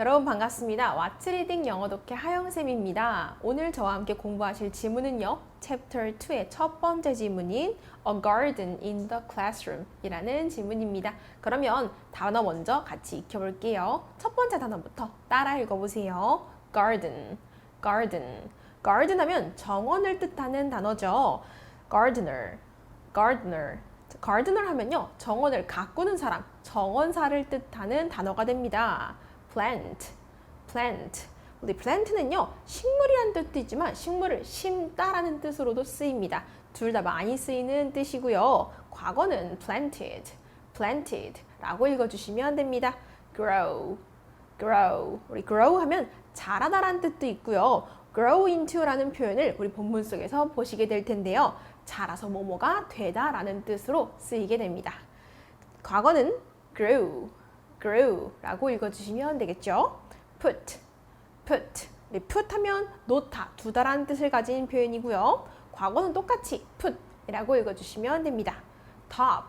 여러분 반갑습니다. 왓츠리딩 영어 독해 하영쌤입니다. 오늘 저와 함께 공부하실 지문은요. Chapter 2의 첫 번째 지문인 A garden in the classroom 이라는 지문입니다. 그러면 단어 먼저 같이 익혀볼게요. 첫 번째 단어부터 따라 읽어보세요. garden, garden. garden 하면 정원을 뜻하는 단어죠. gardener, gardener. gardener 하면요. 정원을 가꾸는 사람, 정원사를 뜻하는 단어가 됩니다. Plant, plant. 우리 plant는요, 식물이란 뜻도 있지만 식물을 심다라는 뜻으로도 쓰입니다. 둘 다 많이 쓰이는 뜻이고요. 과거는 planted, planted 라고 읽어주시면 됩니다. grow, grow. 우리 grow 하면 자라다라는 뜻도 있고요. grow into라는 표현을 우리 본문 속에서 보시게 될 텐데요. 자라서 뭐뭐가 되다라는 뜻으로 쓰이게 됩니다. 과거는 grew, grew라고 읽어주시면 되겠죠. put, put. 우리 put 하면 놓다, 두다라는 뜻을 가진 표현이고요. 과거는 똑같이 put이라고 읽어주시면 됩니다. top,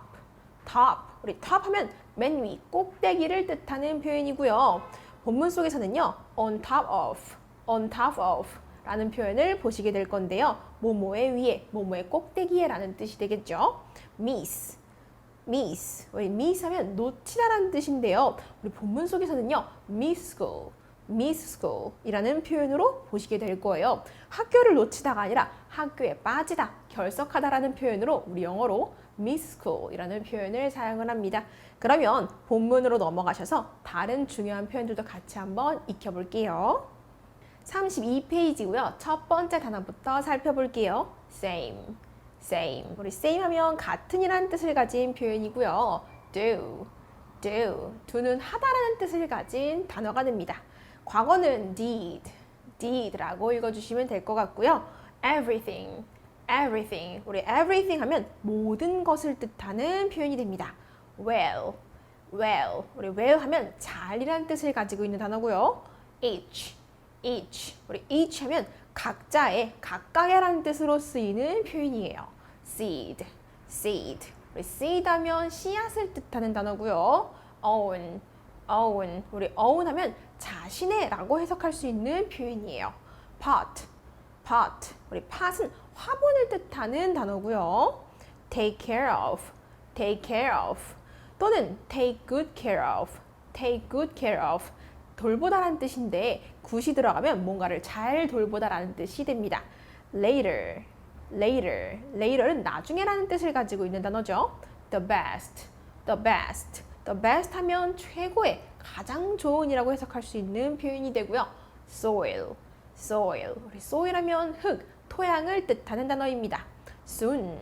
top. 우리 top 하면 맨 위, 꼭대기를 뜻하는 표현이고요. 본문 속에서는요, on top of, on top of 라는 표현을 보시게 될 건데요. 뭐뭐의 위에, 뭐뭐의 꼭대기에 라는 뜻이 되겠죠. miss, miss. 우리 miss 하면 놓치다라는 뜻인데요. 우리 본문 속에서는요. miss school, miss school 이라는 표현으로 보시게 될 거예요. 학교를 놓치다가 아니라 학교에 빠지다, 결석하다라는 표현으로 우리 영어로 miss school 이라는 표현을 사용을 합니다. 그러면 본문으로 넘어가셔서 다른 중요한 표현들도 같이 한번 익혀볼게요. 32페이지고요. 첫 번째 단어부터 살펴볼게요. same, same. 우리 same 하면 같은이라는 뜻을 가진 표현이고요. do, do. do는 하다라는 뜻을 가진 단어가 됩니다. 과거는 did, did라고 읽어주시면 될 것 같고요. everything, everything. 우리 everything 하면 모든 것을 뜻하는 표현이 됩니다. well, well. 우리 well 하면 잘이라는 뜻을 가지고 있는 단어고요. each, each. 우리 each 하면 각자의, 각각의라는 뜻으로 쓰이는 표현이에요. seed, seed. 우리 seed 하면 씨앗을 뜻하는 단어고요. own, own. 우리 own 하면 자신의라고 해석할 수 있는 표현이에요. pot, pot. 우리 pot은 화분을 뜻하는 단어고요. take care of, take care of. 또는 take good care of, take good care of. 돌보다라는 뜻인데 굿이 들어가면 뭔가를 잘 돌보다라는 뜻이 됩니다. later, later, later는 나중에라는 뜻을 가지고 있는 단어죠. the best, the best, the best 하면 최고의, 가장 좋은이라고 해석할 수 있는 표현이 되고요. soil, soil, 우리 soil 하면 흙, 토양을 뜻하는 단어입니다. soon,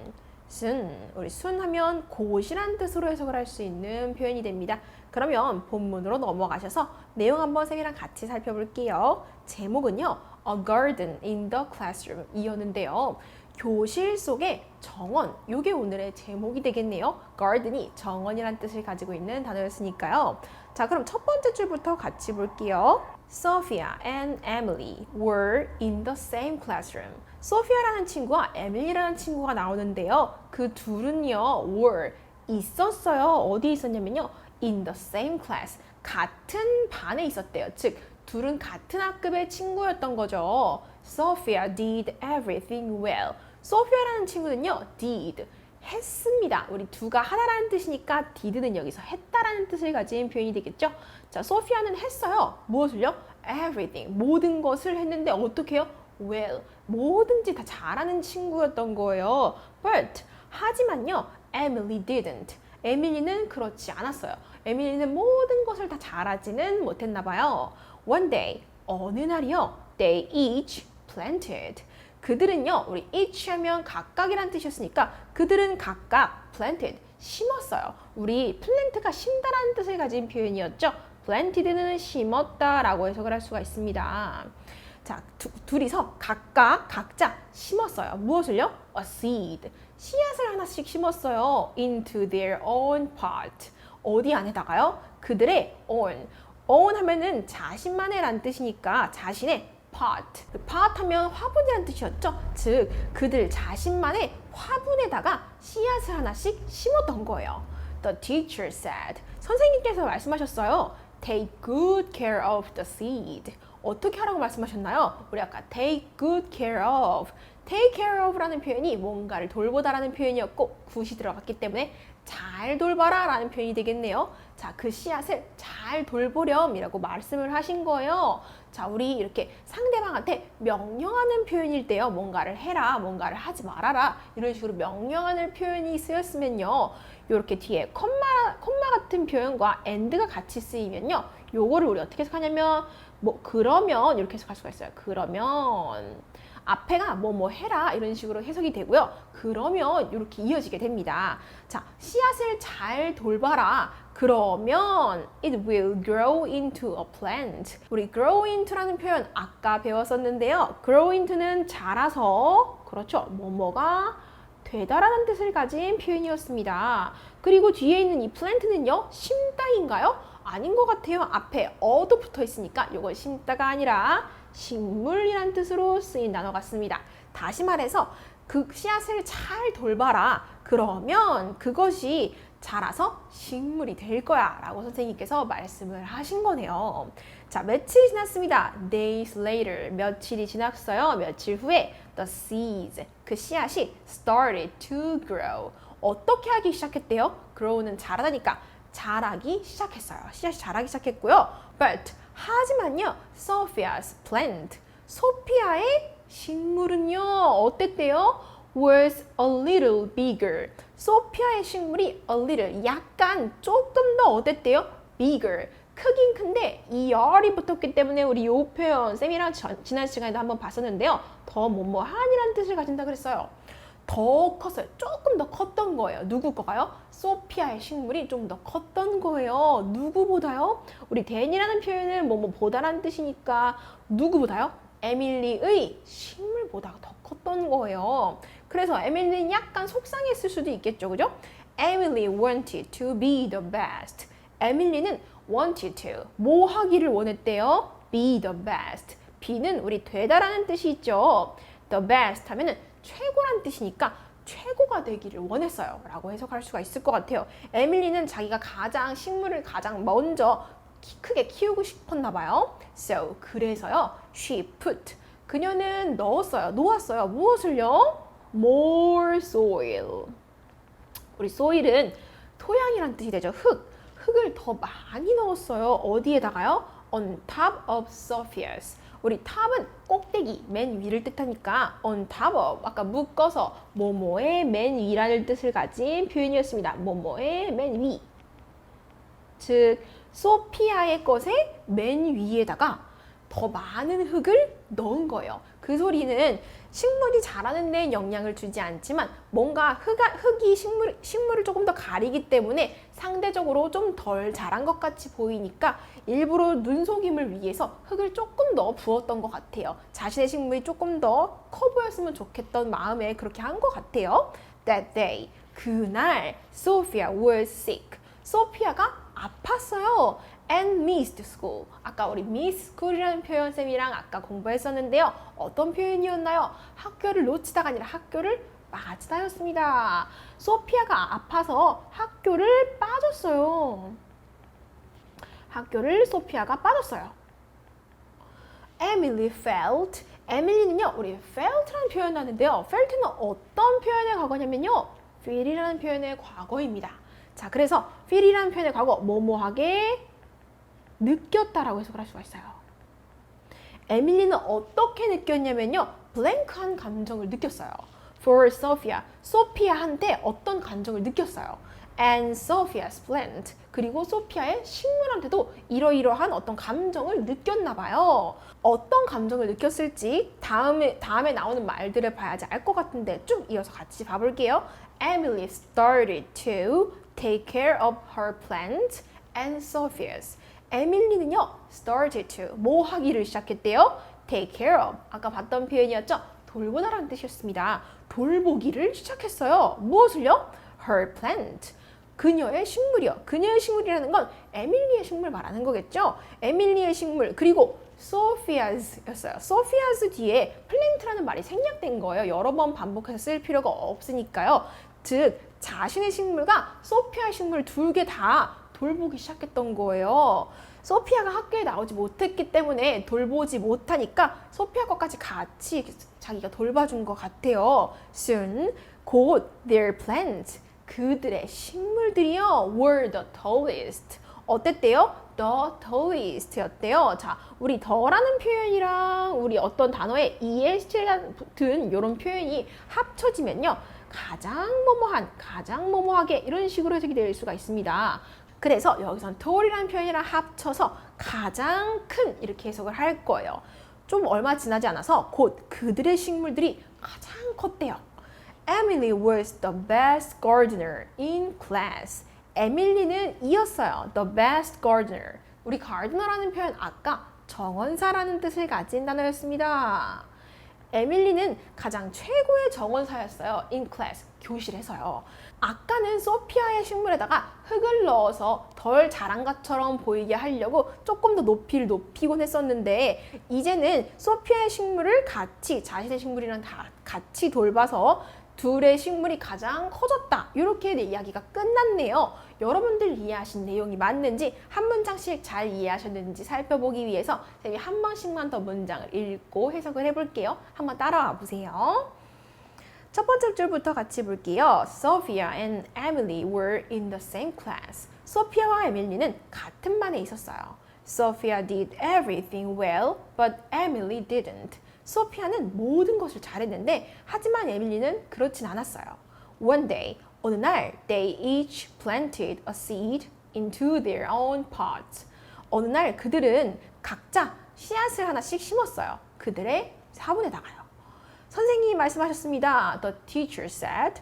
soon, 우리 soon 하면 곧이란 뜻으로 해석을 할 수 있는 표현이 됩니다. 그러면 본문으로 넘어가셔서 내용 한번 쌤이랑 같이 살펴볼게요. 제목은요. A garden in the classroom 이었는데요. 교실 속의 정원, 이게 오늘의 제목이 되겠네요. garden이 정원이란 뜻을 가지고 있는 단어였으니까요. 자, 그럼 첫 번째 줄부터 같이 볼게요. Sophia and Emily were in the same classroom. 소피아라는 친구와 에밀리라는 친구가 나오는데요. 그 둘은요, were 있었어요. 어디 있었냐면요. in the same class. 같은 반에 있었대요. 즉, 둘은 같은 학급의 친구였던 거죠. Sophia did everything well. 소피아라는 친구는요, did. 했습니다. 우리 두가 하나라는 뜻이니까 did는 여기서 했다라는 뜻을 가진 표현이 되겠죠. 자, 소피아는 했어요. 무엇을요? everything. 모든 것을 했는데 어떻게 해요? Well. 뭐든지 다 잘하는 친구였던 거예요. But 하지만요, Emily didn't. 에밀리는 그렇지 않았어요. 에밀리는 모든 것을 다 잘하지는 못했나 봐요. One day, 어느 날이요. They each planted. 그들은요, 우리 each 하면 각각이란 뜻이었으니까 그들은 각각 planted, 심었어요. 우리 plant가 심다라는 뜻을 가진 표현이었죠. planted는 심었다라고 해석을 할 수가 있습니다. 자, 두, 둘이서 각각 각자 심었어요. 무엇을요? A seed. 씨앗을 하나씩 심었어요. Into their own pot. 어디 안에다가요? 그들의 own. own 하면은 자신만의란 뜻이니까 자신의 pot. pot 하면 화분이란 뜻이었죠. 즉, 그들 자신만의 화분에다가 씨앗을 하나씩 심었던 거예요. The teacher said. 선생님께서 말씀하셨어요. take good care of the seed. 어떻게 하라고 말씀하셨나요? 우리 아까 take good care of. take care of라는 표현이 뭔가를 돌보다라는 표현이었고 굿이 들어갔기 때문에 잘 돌봐라 라는 표현이 되겠네요. 자, 그 씨앗을 잘 돌보렴 이라고 말씀을 하신 거예요. 자, 우리 이렇게 상대방한테 명령하는 표현일 때요. 뭔가를 해라, 뭔가를 하지 말아라. 이런 식으로 명령하는 표현이 쓰였으면요. 이렇게 뒤에 콤마, 콤마 같은 표현과 and가 같이 쓰이면요. 요거를 우리 어떻게 해석하냐면 뭐 그러면 이렇게 해석할 수가 있어요. 그러면 앞에가 뭐뭐 해라 이런 식으로 해석이 되고요. 그러면 이렇게 이어지게 됩니다. 자, 씨앗을 잘 돌봐라. 그러면 it will grow into a plant. 우리 grow into라는 표현 아까 배웠었는데요. grow into는 자라서 그렇죠. 뭐뭐가 되다라는 뜻을 가진 표현이었습니다. 그리고 뒤에 있는 이 plant는요. 심다인가요? 아닌 것 같아요. 앞에 어도 붙어 있으니까 이건 심다가 아니라 식물이란 뜻으로 쓰인 단어 같습니다. 다시 말해서 그 씨앗을 잘 돌봐라. 그러면 그것이 자라서 식물이 될 거야. 라고 선생님께서 말씀을 하신 거네요. 자, 며칠이 지났습니다. Days later. 며칠이 지났어요. 며칠 후에 the seeds. 그 씨앗이 started to grow. 어떻게 하기 시작했대요? grow는 자라다니까 자라기 시작했어요. 씨앗이 자라기 시작했고요. But 하지만요, Sophia's plant, 소피아의 식물은요 어땠대요? Was a little bigger. 소피아의 식물이 a little, 약간 조금 더 어땠대요? Bigger. 크긴 큰데 이 열이 붙었기 때문에 우리 요 표현 쌤이랑 전, 지난 시간에도 한번 봤었는데요. 더 뭐뭐한이라는 뜻을 가진다 그랬어요. 더 컸어요. 조금 더 컸던 거예요. 누구 거가요? 소피아의 식물이 좀 더 컸던 거예요. 누구보다요? 우리 댄이라는 표현은 뭐뭐 보다라는 뜻이니까 누구보다요? 에밀리의 식물보다 더 컸던 거예요. 그래서 에밀리는 약간 속상했을 수도 있겠죠. 그죠? Emily wanted to be the best. 에밀리는 wanted to 뭐 하기를 원했대요? be the best. be는 우리 되다라는 뜻이 있죠. the best 하면은 최고란 뜻이니까 최고가 되기를 원했어요. 라고 해석할 수가 있을 것 같아요. 에밀리는 자기가 가장 식물을 가장 먼저 키, 크게 키우고 싶었나 봐요. So, 그래서요. She put. 그녀는 넣었어요. 놓았어요. 무엇을요? More soil. 우리 soil은 토양이란 뜻이 되죠. 흙. 흙을 더 많이 넣었어요. 어디에다가요? On top of Sophia's. 우리 top은 꼭대기, 맨 위를 뜻하니까 on top of 아까 묶어서 뭐뭐의 맨 위라는 뜻을 가진 표현이었습니다. 뭐뭐의 맨 위. 즉 소피아의 것의 맨 위에다가 더 많은 흙을 넣은 거예요. 그 소리는 식물이 자라는 데 영향을 주지 않지만 뭔가 흙아, 흙이 식물, 식물을 조금 더 가리기 때문에 상대적으로 좀 덜 자란 것 같이 보이니까 일부러 눈 속임을 위해서 흙을 조금 더 부었던 것 같아요. 자신의 식물이 조금 더 커 보였으면 좋겠던 마음에 그렇게 한 것 같아요. That day, 그날 Sophia was sick. 소피아가 아팠어요. And missed school. 아까 우리 miss school이라는 표현 쌤이랑 아까 공부했었는데요. 어떤 표현이었나요? 학교를 놓치다가 아니라 학교를 빠지다였습니다. 소피아가 아파서 학교를 빠졌어요. 학교를 소피아가 빠졌어요. Emily felt. 에밀리는요, 우리 felt라는 표현 하는데요. felt는 어떤 표현의 과거냐면요. feel이라는 표현의 과거입니다. 자, 그래서 feel이라는 표현의 과거, 뭐뭐하게 느꼈다라고 해석을 할 수가 있어요. 에밀리는 어떻게 느꼈냐면요. 블랭크한 감정을 느꼈어요. For Sophia, 소피아한테 어떤 감정을 느꼈어요. And Sophia's plant. 그리고 소피아의 식물한테도 이러이러한 어떤 감정을 느꼈나 봐요. 어떤 감정을 느꼈을지 다음에 다음에 나오는 말들을 봐야지 알 것 같은데 쭉 이어서 같이 봐볼게요. Emily started to take care of her plant and Sophia's. 에밀리는요, started to 뭐 하기를 시작했대요? take care of. 아까 봤던 표현이었죠? 돌보다라는 뜻이었습니다. 돌보기를 시작했어요. 무엇을요? her plant. 그녀의 식물이요. 그녀의 식물이라는 건 에밀리의 식물 말하는 거겠죠? 에밀리의 식물 그리고 Sophia's였어요. Sophia's 뒤에 plant라는 말이 생략된 거예요. 여러 번 반복해서 쓸 필요가 없으니까요. 즉 자신의 식물과 소피아의 식물 둘 개 다 돌보기 시작했던 거예요. 소피아가 학교에 나오지 못했기 때문에 돌보지 못하니까 소피아 것까지 같이 자기가 돌봐준 것 같아요. Soon, 곧 their plants, 그들의 식물들이요 were the tallest. 어땠대요? the tallest였대요. 자, 우리 더라는 표현이랑 우리 어떤 단어의 est 같은 이런 표현이 합쳐지면요. 가장 뭐뭐한, 가장 뭐뭐하게 이런 식으로 해석이 될 수가 있습니다. 그래서 여기선 tall이라는 표현이랑 합쳐서 가장 큰 이렇게 해석을 할 거예요. 좀 얼마 지나지 않아서 곧 그들의 식물들이 가장 컸대요. Emily was the best gardener in class. 에밀리는 이었어요. The best gardener. 우리 gardener라는 표현 아까 정원사라는 뜻을 가진 단어였습니다. 에밀리는 가장 최고의 정원사였어요. in class. 교실에서요. 아까는 소피아의 식물에다가 흙을 넣어서 덜 자란 것처럼 보이게 하려고 조금 더 높이를 높이곤 했었는데 이제는 소피아의 식물을 같이 자신의 식물이랑 다 같이 돌봐서 둘의 식물이 가장 커졌다. 이렇게 이야기가 끝났네요. 여러분들 이해하신 내용이 맞는지 한 문장씩 잘 이해하셨는지 살펴보기 위해서 쌤이 한 번씩만 더 문장을 읽고 해석을 해볼게요. 한번 따라와 보세요. 첫 번째 줄부터 같이 볼게요. Sophia and Emily were in the same class. 소피아와 에밀리는 같은 반에 있었어요. Sophia did everything well, but Emily didn't. 소피아는 모든 것을 잘했는데 하지만 에밀리는 그렇진 않았어요. One day, 어느 날 they each planted a seed into their own pots. 어느 날 그들은 각자 씨앗을 하나씩 심었어요. 그들의 화분에다가요. 선생님이 말씀하셨습니다. The teacher said,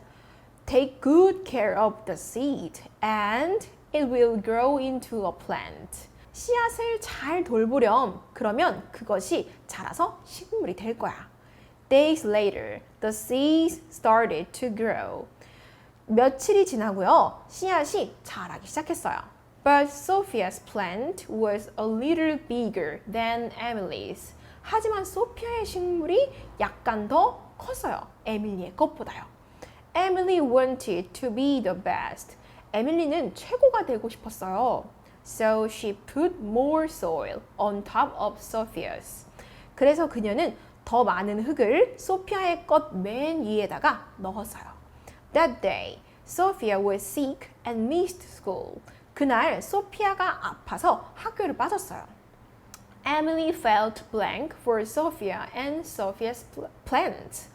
Take good care of the seed and it will grow into a plant. 씨앗을 잘 돌보렴. 그러면 그것이 자라서 식물이 될 거야. Days later, the seeds started to grow. 며칠이 지나고요. 씨앗이 자라기 시작했어요. But Sophia's plant was a little bigger than Emily's. 하지만 소피아의 식물이 약간 더 컸어요. 에밀리의 것보다요. Emily wanted to be the best. 에밀리는 최고가 되고 싶었어요. So she put more soil on top of Sophia's. 그래서 그녀는 더 많은 흙을 소피아의 것 맨 위에다가 넣었어요. That day, Sophia was sick and missed school. 그날 소피아가 아파서 학교를 빠졌어요. Emily felt blank for Sophia and Sophia's plants.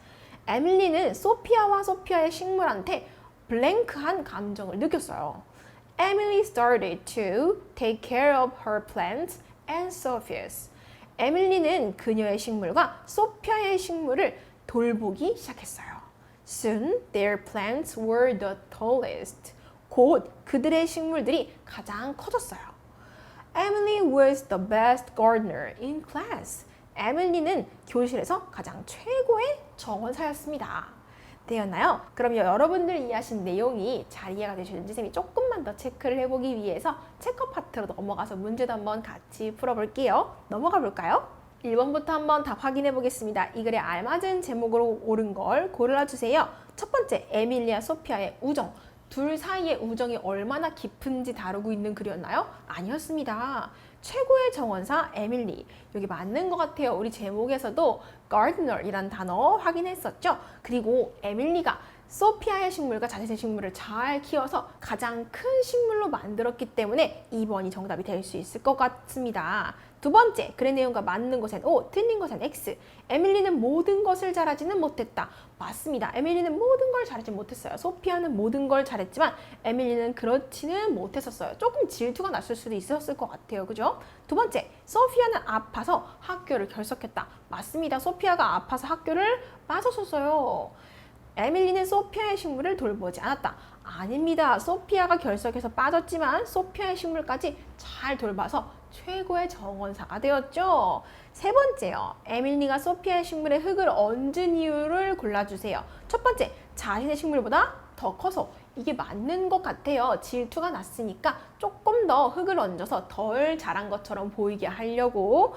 에밀리는 소피아와 소피아의 식물한테 블랭크한 감정을 느꼈어요. Emily started to take care of her plants and Sophia's. 에밀리는 그녀의 식물과 소피아의 식물을 돌보기 시작했어요. Soon their plants were the tallest. 곧 그들의 식물들이 가장 커졌어요. Emily was the best gardener in class. 에밀리는 교실에서 가장 최고의 정원사였습니다. 되었나요? 그럼 여러분들 이해하신 내용이 잘 이해가 되셨는지 쌤이 조금만 더 체크를 해보기 위해서 체크 파트로 넘어가서 문제도 한번 같이 풀어볼게요. 넘어가 볼까요? 1번부터 한번 답 확인해 보겠습니다. 이 글에 알맞은 제목으로 옳은 걸 골라주세요. 첫 번째, 에밀리아 소피아의 우정. 둘 사이의 우정이 얼마나 깊은지 다루고 있는 글이었나요? 아니었습니다. 최고의 정원사 에밀리. 여기 맞는 것 같아요. 우리 제목에서도 gardener이란 단어 확인했었죠. 그리고 에밀리가 소피아의 식물과 자신의 식물을 잘 키워서 가장 큰 식물로 만들었기 때문에 2번이 정답이 될 수 있을 것 같습니다. 두 번째, 글의 내용과 맞는 것은 O, 틀린 것은 X. 에밀리는 모든 것을 잘하지는 못했다. 맞습니다. 에밀리는 모든 걸 잘하지 못했어요. 소피아는 모든 걸 잘했지만 에밀리는 그렇지는 못했었어요. 조금 질투가 났을 수도 있었을 것 같아요. 그죠? 두 번째, 소피아는 아파서 학교를 결석했다. 맞습니다. 소피아가 아파서 학교를 빠졌었어요. 에밀리는 소피아의 식물을 돌보지 않았다. 아닙니다. 소피아가 결석해서 빠졌지만 소피아의 식물까지 잘 돌봐서 최고의 정원사가 되었죠. 세 번째요. 에밀리가 소피아의 식물에 흙을 얹은 이유를 골라주세요. 첫 번째, 자신의 식물보다 더 커서 이게 맞는 것 같아요. 질투가 났으니까 조금 더 흙을 얹어서 덜 자란 것처럼 보이게 하려고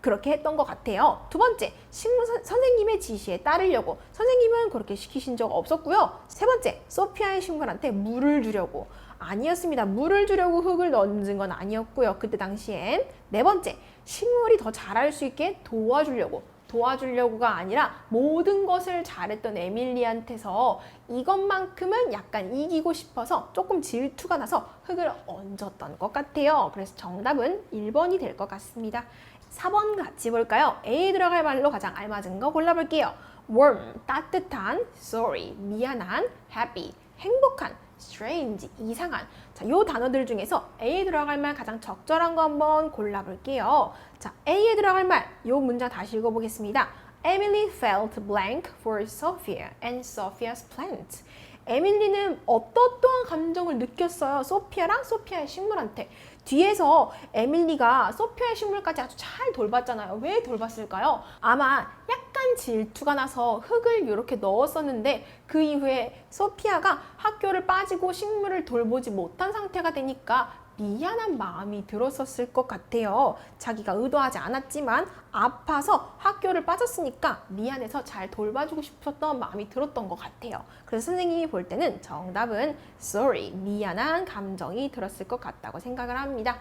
그렇게 했던 것 같아요. 두 번째, 식물 선, 선생님의 지시에 따르려고. 선생님은 그렇게 시키신 적 없었고요. 세 번째, 소피아의 식물한테 물을 주려고. 아니었습니다. 물을 주려고 흙을 넣는 건 아니었고요. 그때 당시엔 네 번째 식물이 더 자랄 수 있게 도와주려고 도와주려고가 아니라 모든 것을 잘했던 에밀리한테서 이것만큼은 약간 이기고 싶어서 조금 질투가 나서 흙을 얹었던 것 같아요. 그래서 정답은 1번이 될 것 같습니다. 4번 같이 볼까요? A에 들어갈 말로 가장 알맞은 거 골라볼게요. warm, 따뜻한, sorry, 미안한, happy, 행복한, strange, 이상한. 자, 요 단어들 중에서 A에 들어갈 말 가장 적절한 거 한번 골라볼게요. 자, A에 들어갈 말, 요 문장 다시 읽어보겠습니다. Emily felt blank for Sophia and Sophia's plant. 에밀리는 어떠한 감정을 느꼈어요. 소피아랑 소피아의 식물한테. 뒤에서 에밀리가 소피아의 식물까지 아주 잘 돌봤잖아요. 왜 돌봤을까요? 아마 약간 질투가 나서 흙을 이렇게 넣었었는데 그 이후에 소피아가 학교를 빠지고 식물을 돌보지 못한 상태가 되니까 미안한 마음이 들었었을 것 같아요. 자기가 의도하지 않았지만 아파서 학교를 빠졌으니까 미안해서 잘 돌봐주고 싶었던 마음이 들었던 것 같아요. 그래서 선생님이 볼 때는 정답은 sorry, 미안한 감정이 들었을 것 같다고 생각을 합니다.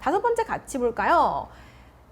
다섯 번째 같이 볼까요?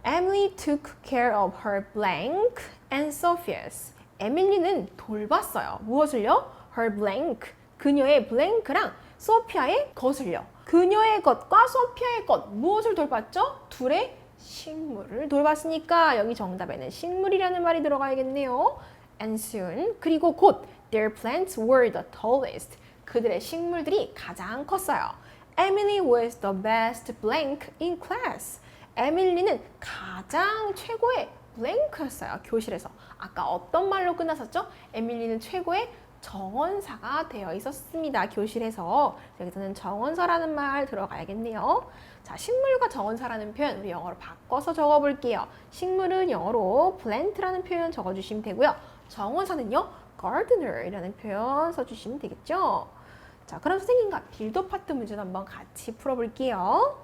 Emily took care of her blank and Sophia's. 에밀리는 돌봤어요. 무엇을요? Her blank. 그녀의 blank랑 소피아의 것을요. 그녀의 것과 소피아의 것 무엇을 돌봤죠? 둘의 식물을 돌봤으니까 여기 정답에는 식물이라는 말이 들어가야겠네요. And soon 그리고 곧 their plants were the tallest. 그들의 식물들이 가장 컸어요. Emily was the best blank in class. 에밀리는 가장 최고의 블랭크였어요. 교실에서. 아까 어떤 말로 끝났었죠? 에밀리는 최고의 정원사가 되어 있었습니다. 교실에서. 여기서는 정원사라는 말 들어가야겠네요. 자, 식물과 정원사라는 표현 우리 영어로 바꿔서 적어볼게요. 식물은 영어로 plant라는 표현 적어주시면 되고요. 정원사는요, gardener이라는 표현 써주시면 되겠죠. 자, 그럼 선생님과 딜도 파트 문제도 한번 같이 풀어볼게요.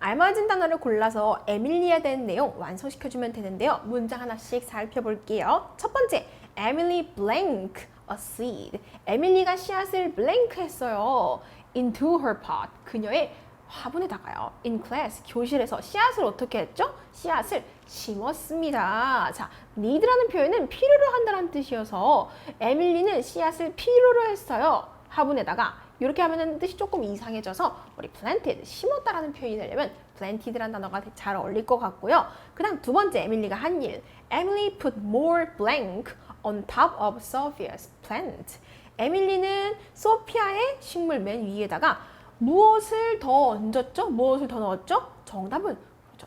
알맞은 단어를 골라서 에밀리에 대한 내용 완성시켜주면 되는데요. 문장 하나씩 살펴볼게요. 첫 번째, Emily blank a seed. 에밀리가 씨앗을 blank 했어요. into her pot. 그녀의 화분에다가요. in class. 교실에서 씨앗을 어떻게 했죠? 씨앗을 심었습니다. 자, need라는 표현은 필요로 한다는 뜻이어서 에밀리는 씨앗을 필요로 했어요. 화분에다가 이렇게 하면은 뜻이 조금 이상해져서 우리 planted 심었다라는 표현이 되려면 planted라는 단어가 잘 어울릴 것 같고요. 그다음 두 번째 에밀리가 한 일. Emily put more blank on top of Sophia's plant. 에밀리는 소피아의 식물 맨 위에다가 무엇을 더 얹었죠? 무엇을 더 넣었죠? 정답은 그렇죠.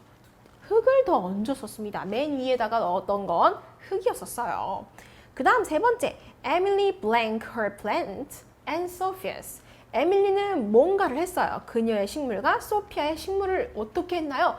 흙을 더 얹었었습니다. 맨 위에다가 넣었던 건 흙이었었어요. 그 다음 세 번째, Emily blank her plant and Sophia's. 에밀리는 뭔가를 했어요. 그녀의 식물과 소피아의 식물을 어떻게 했나요?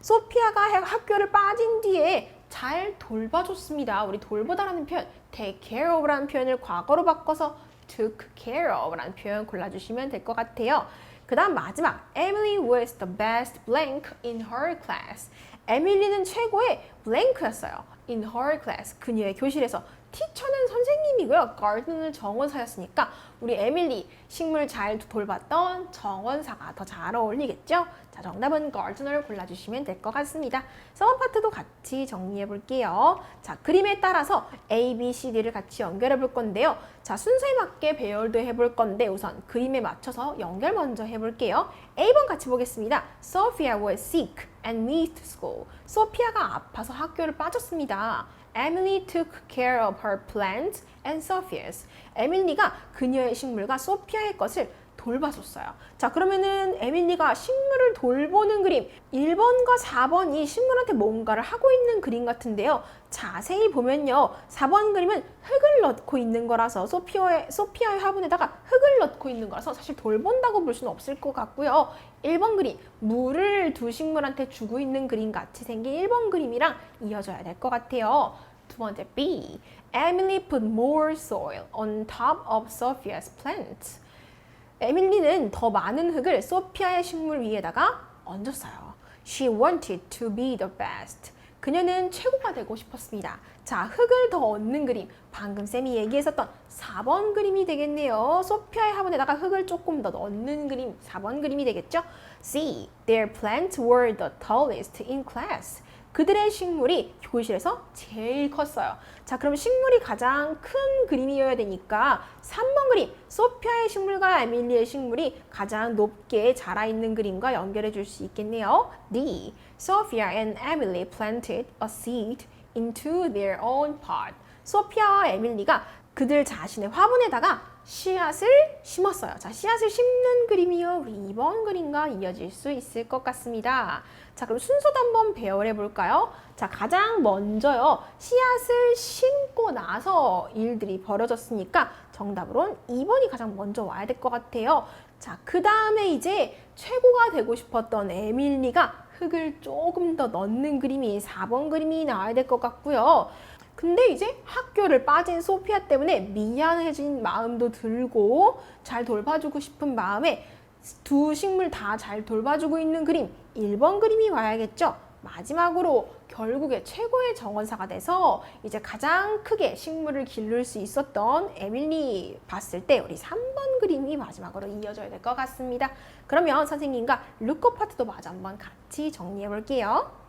소피아가 학교를 빠진 뒤에 잘 돌봐줬습니다. 우리 돌보다라는 표현, take care of라는 표현을 과거로 바꿔서 took care of라는 표현 골라주시면 될 것 같아요. 그 다음 마지막, Emily was the best blank in her class. 에밀리는 최고의 blank였어요. In her class. 그녀의 교실에서 티처는 선생님이고요. garden은 정원사였으니까 우리 에밀리 식물 잘 돌봤던 정원사가 더 잘 어울리겠죠? 자, 정답은 gardener 골라주시면 될 것 같습니다. 서원 파트도 같이 정리해 볼게요. 자, 그림에 따라서 A, B, C, D를 같이 연결해 볼 건데요. 자, 순서에 맞게 배열도 해 볼 건데 우선 그림에 맞춰서 연결 먼저 해 볼게요. A번 같이 보겠습니다. Sophia was sick and missed school. 소피아가 아파서 학교를 빠졌습니다. Emily took care of her plant and Sophia's. 에밀리가 그녀의 식물과 소피아의 것을 돌봐줬어요. 자, 그러면은 에밀리가 식물을 돌보는 그림 1번과 4번이 식물한테 뭔가를 하고 있는 그림 같은데요. 자세히 보면요. 4번 그림은 흙을 넣고 있는 거라서 소피아의, 소피아의 화분에다가 흙을 넣고 있는 거라서 사실 돌본다고 볼 수는 없을 것 같고요. 1번 그림, 물을 두 식물한테 주고 있는 그림 같이 생긴 1번 그림이랑 이어져야 될 것 같아요. 두 번째 B. Emily put more soil on top of Sophia's plant. 에밀리는 더 많은 흙을 소피아의 식물 위에다가 얹었어요. She wanted to be the best. 그녀는 최고가 되고 싶었습니다. 자, 흙을 더 얻는 그림. 방금 쌤이 얘기했었던 4번 그림이 되겠네요. 소피아의 화분에다가 흙을 조금 더 넣는 그림. 4번 그림이 되겠죠? C. Their plants were the tallest in class. 그들의 식물이 교실에서 제일 컸어요. 자, 그럼 식물이 가장 큰 그림이어야 되니까 3번 그림, 소피아의 식물과 에밀리의 식물이 가장 높게 자라 있는 그림과 연결해 줄 수 있겠네요. D. Sophia and Emily planted a seed into their own pot. 소피아와 에밀리가 그들 자신의 화분에다가 씨앗을 심었어요. 자, 씨앗을 심는 그림이요. 우리 2번 그림과 이어질 수 있을 것 같습니다. 자, 그럼 순서도 한번 배열해 볼까요? 자, 가장 먼저요. 씨앗을 심고 나서 일들이 벌어졌으니까 정답으로는 2번이 가장 먼저 와야 될 것 같아요. 자, 그 다음에 이제 최고가 되고 싶었던 에밀리가 흙을 조금 더 넣는 그림이 4번 그림이 나와야 될 것 같고요. 근데 이제 학교를 빠진 소피아 때문에 미안해진 마음도 들고 잘 돌봐주고 싶은 마음에 두 식물 다 잘 돌봐주고 있는 그림 1번 그림이 와야겠죠. 마지막으로 결국에 최고의 정원사가 돼서 이제 가장 크게 식물을 기를 수 있었던 에밀리 봤을 때 우리 3번 그림이 마지막으로 이어져야 될 것 같습니다. 그러면 선생님과 루커 파트도 마저 한번 같이 정리해 볼게요.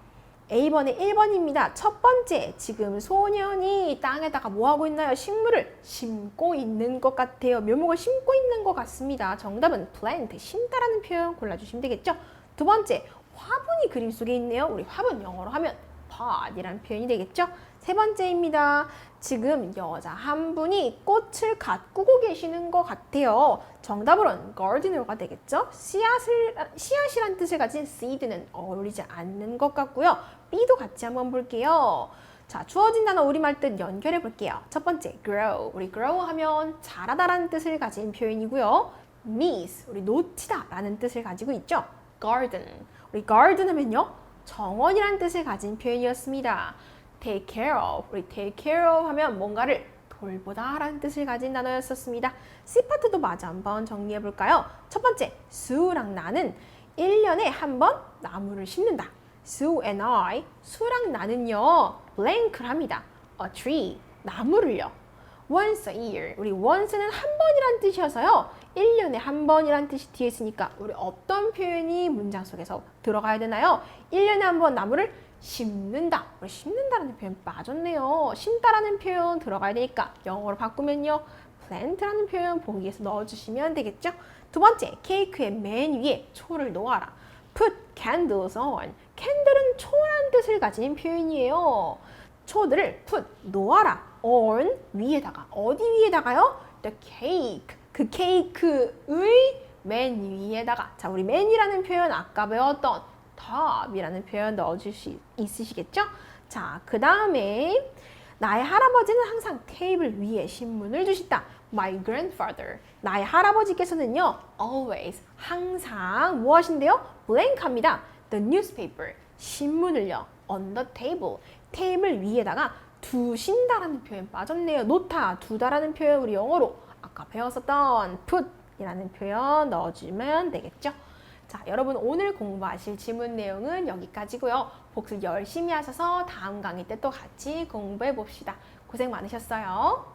A번의 1번입니다. 첫 번째, 지금 소년이 땅에다가 뭐 하고 있나요? 식물을 심고 있는 것 같아요. 묘목을 심고 있는 것 같습니다. 정답은 plant, 심다라는 표현 골라주시면 되겠죠? 두 번째, 화분이 그림 속에 있네요. 우리 화분 영어로 하면 pot이라는 표현이 되겠죠? 세 번째입니다. 지금 여자 한 분이 꽃을 가꾸고 계시는 것 같아요. 정답으로는 gardener가 되겠죠? 씨앗을, 씨앗이란 뜻을 가진 seed는 어울리지 않는 것 같고요. B도 같이 한번 볼게요. 자, 주어진 단어 우리말 뜻 연결해 볼게요. 첫 번째, grow. 우리 grow 하면 자라다라는 뜻을 가진 표현이고요. miss, 우리 놓치다 라는 뜻을 가지고 있죠. garden. 우리 garden 하면요. 정원이라는 뜻을 가진 표현이었습니다. take care of. 우리 take care of 하면 뭔가를 돌보다 라는 뜻을 가진 단어였었습니다. C파트도 마저 한번 정리해 볼까요? 첫 번째, 수랑 나는 1년에 한 번 나무를 심는다. Sue and I, 수랑 나는요, blank랍니다. A tree, 나무를요. Once a year, 우리 once는 한 번이란 뜻이어서요. 1년에 한 번이란 뜻이 뒤에 있으니까 우리 어떤 표현이 문장 속에서 들어가야 되나요? 1년에 한 번 나무를 심는다. 우리 심는다라는 표현 빠졌네요. 심다라는 표현 들어가야 되니까 영어로 바꾸면요. plant라는 표현 보기에서 넣어주시면 되겠죠? 두 번째, 케이크의 맨 위에 초를 놓아라. put candles on. 캔들은 초라는 뜻을 가진 표현이에요. 초들을 put 놓아라. on 위에다가 어디 위에다가요? the cake. 그 케이크의 맨 위에다가 자 우리 맨이라는 표현 아까 배웠던 top이라는 표현 넣어줄 수 있으시겠죠? 자 그 다음에 나의 할아버지는 항상 테이블 위에 신문을 두신다. My grandfather. 나의 할아버지께서는요, always, 항상 무엇인데요? blank합니다. The newspaper. 신문을요, on the table. 테이블 위에다가 두신다라는 표현 빠졌네요. 놓다, 두다라는 표현 우리 영어로 아까 배웠었던 put이라는 표현 넣어주면 되겠죠? 자, 여러분 오늘 공부하실 지문 내용은 여기까지고요. 복습 열심히 하셔서 다음 강의 때 또 같이 공부해 봅시다. 고생 많으셨어요.